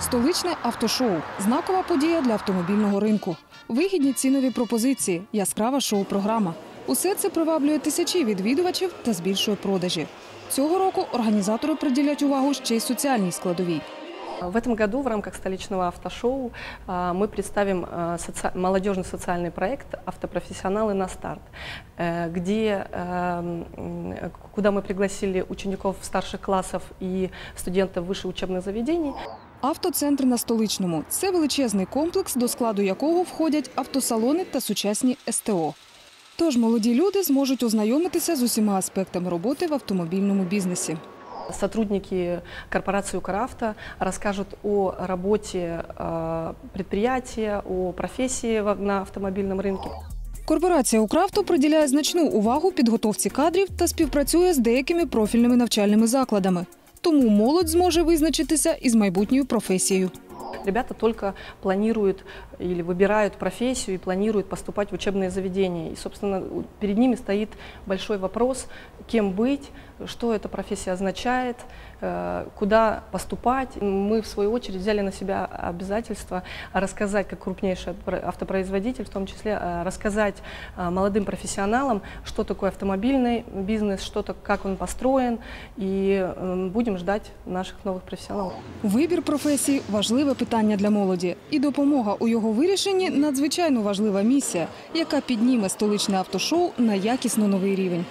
Столичне автошоу знакова подія для автомобільного ринку. Вигідні цінові пропозиції, яскрава шоу-програма. Усе це приваблює тисячі відвідувачів та збільшує продажі. Цього року організатори приділять увагу ще й соціальній складовій. В этом году в рамках столичного автошоу а, мы представим а, соци- молодежный социальный проект «Автопрофессионалы на старт», э, где, эм, м, куда мы пригласили учеников старших классов и студентов высших учебных заведений. Автоцентр на столичному це величезний комплекс, до складу якого входять автосалони та сучасні СТО. Тож молоді люди зможуть ознайомитися з усіма аспектами роботи в автомобільному бізнесі. Сотрудники корпорации «Укравто» расскажут о работе э, предприятия, о профессии на автомобильном рынке. Корпорація «Укравто» приділяє значну увагу підготовці кадрів та співпрацює з деякими профільними навчальними закладами. Тому молодь зможе визначитися із майбутньою професією. Ребята только планируют или выбирают профессию и планируют поступать в учебные заведения. И, собственно, у- перед ними стоит большой вопрос, кем быть, что эта профессия означает, э, куда поступать. Мы, в свою очередь, взяли на себя обязательство рассказать, как крупнейший про- автопроизводитель, в том числе э, рассказать э, молодым профессионалам, что такое автомобильный бизнес, что то, как он построен, и э, будем ждать наших новых профессионалов. Вибір професії важливе питання для молоді, і допомога у його вирішенні надзвичайно важлива місія, яка підніме столичне автошоу на якісно новий рівень.